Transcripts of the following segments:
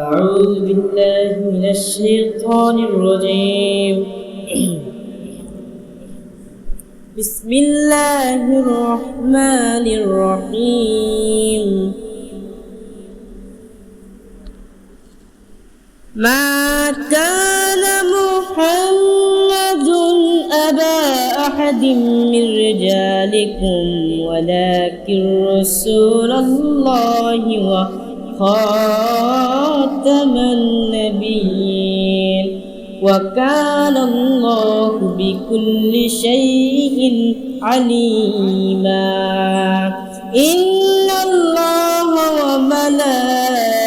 أعوذ بالله من الشيطان الرجيم. بسم الله الرحمن الرحيم. ما كان محمد أبا أحد من رجالكم ولكن رسول الله وخاتم النبيين وكان الله بكل شيء عليما. إن الله وملائكته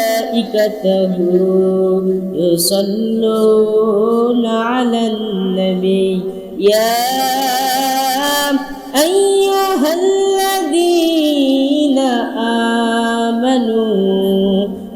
يصلون على النبي. يا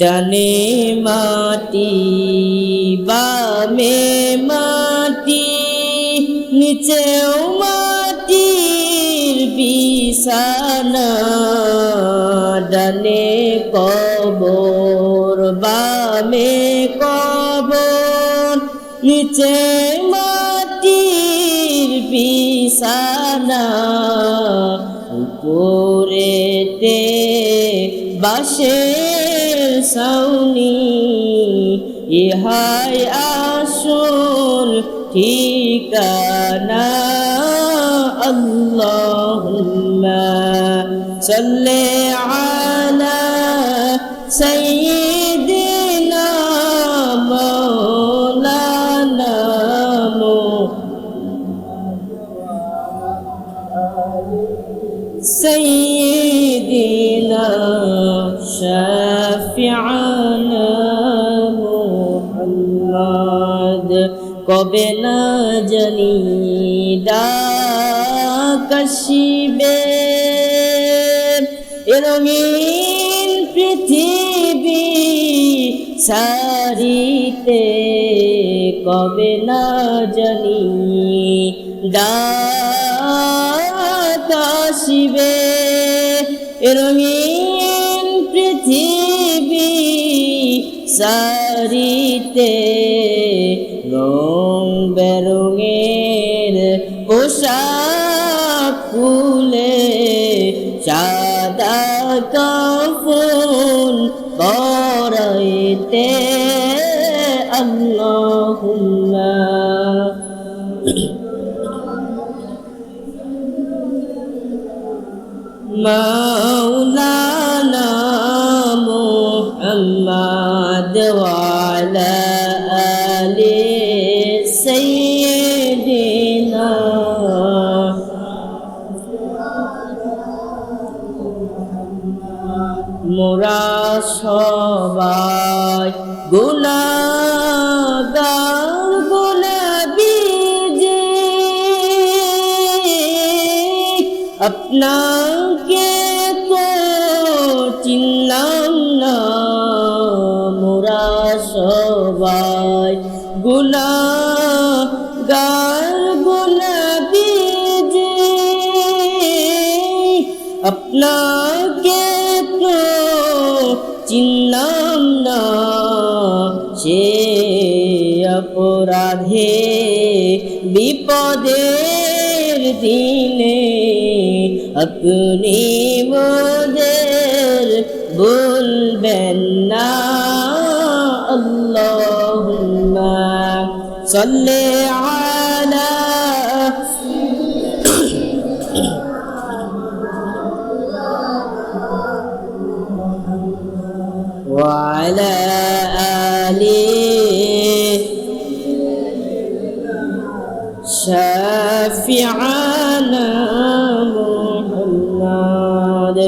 ডানে মাটি, বামে মাটি, নিচেও মাটির বিছানা। ডানে কবর, বামে কবর, নিচে মাটির বিছানা। উপরেতে বাসের সাউনি ইহাই আসল ঠিকানা। আল্লাহুম্মা সাল্লি আলা আহাদ কবে না জানি ডাকিবে রঙিন পৃথিবী সারিতে কবে না জানি ডাকিবে রঙিন পৃথিবী সারিতে রং বেরঙের পোশাক খুলে সাদা কফন পরাইতে আল্লাহুম্মা। মা محمد وعلى آل سيدنا মোরা সবাই গুণাগার গুণাবীজে আপনাকে তো চিনলাম না চিনলাম না সে অপরাধে বিপদের দিনে আপনি মোদের বলবেন না আল্লাহুম্মা সাল্লি আলা على محمد.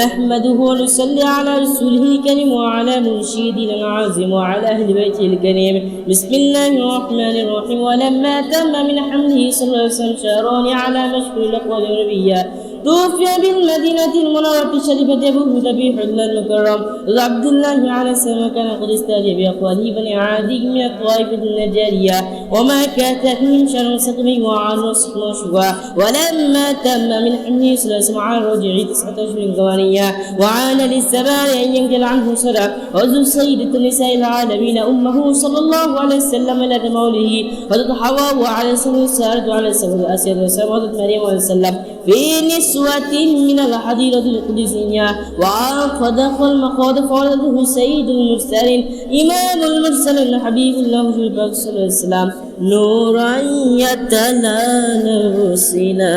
نحمده ونصلي على رسوله الكريم وعلى منشيدنا العظيم وعلى أهل بيته الكريم. بسم الله الرحمن الرحيم. ولما تم من حمده صلى الله عليه وسلم شهران على مشهور الأقوال الربيه توفي بالمدينة المنورة الشريفة أبوه ذبيح المكرم. عبد الله على السماء كان قد استاجى بأقواله بني عادي من الطائفة النجارية. وما كانت من شر سقمه وعن نشوى ولما تم من حمله وسلم على الرجع تسعة أشهر ثمانية وعان للسبع أن ينقل عنه سرى وزو سيدة نساء العالمين أمه صلى الله عليه وسلم لدى موليه فتضحى وعلى سنة السارد وعلى سنة الأسيد وسلم مريم عليه السلام في نسوة من الحديرة القدسية وفدخل المخاض فولده سيد المرسلين إمام المرسلين حبيب الله في صلى الله عليه وسلم. نورا يتلى نفسنا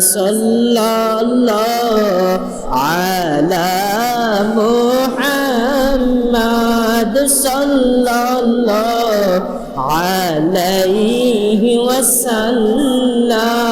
صلى الله على محمد صلى الله عليه وسلم.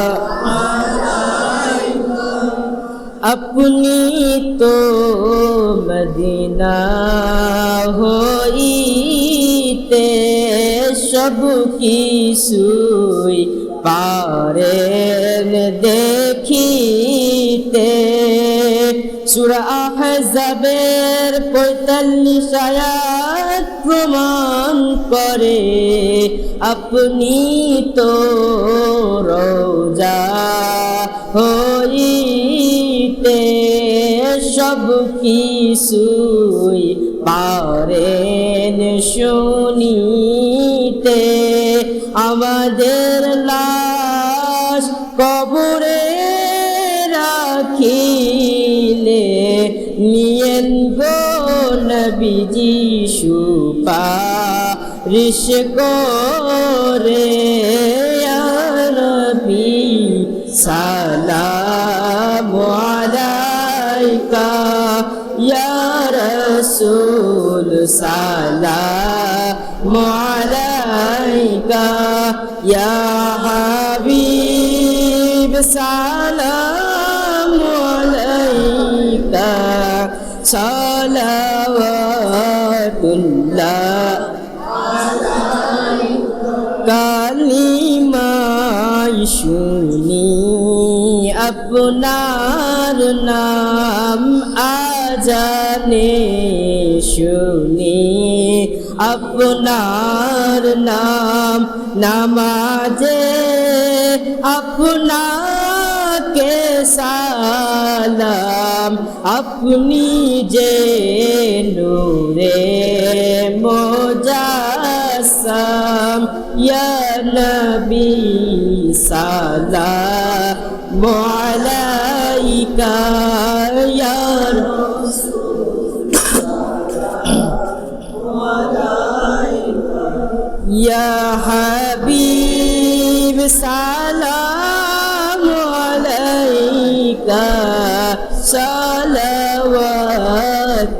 अपनी तो मदीना হইতে সব কিছুই পারেন দেখিতে সুরা আহজাবের পঁয়তাল্লিশ আয়াত প্রমাণ করে আপনি তো রোজা হইতে সব কিছুই। পারেন শুনিতে আমাদের লাশ কবরে রাখিলে। নিয়েন গো নবীজি সুপা ঋষ করে রবি রসুল সালাম আলাইকা ইয়া হাবিব সালাম আলাইকা সালাওয়াতুল্লাহ কালিমাই শুনি আপনার নাম আজানে। শুনি আপনার নাম নামাজে আপনাকে সালাম। আপনি যে নূরে মোজাসাম, ইয়া নবী সালাম। আলাইকা ইয়া يا حبيب سلام عليك صلوات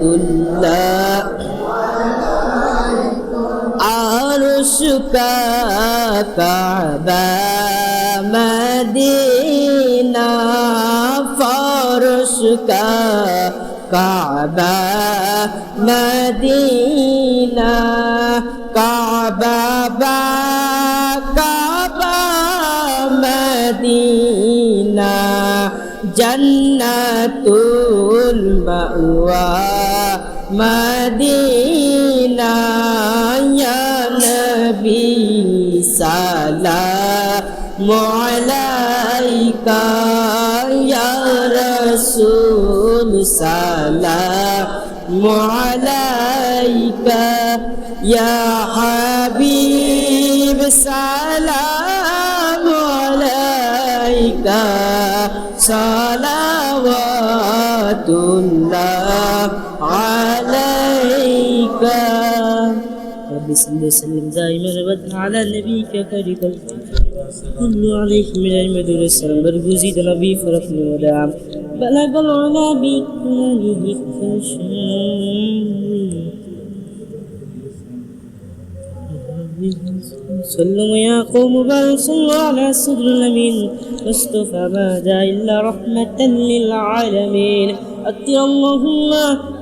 الله عرشك كعبة مدينة فرشك كعبة مدينة কাবা কাবা মদিনা জন্নাতুল মাওয়া মদিনা ইয়া নবী সালাম আলাইকা ইয়া রাসূল সালাম। عليك يا حبيب سلام عليك. صلوات الله عليك. رب صل وسلم دائما ابدا على نبيك خير كل عليه من المدور السلام برغوزي نبي فرق الوداع بلغ العلا بكماله فشان صلوا يا قوم بل صلوا على صدر الأمين. مصطفى ما إلا رحمة للعالمين. أتي اللهم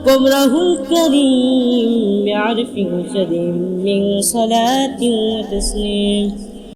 قبره الكريم بعرف شديد من صلاة وتسليم.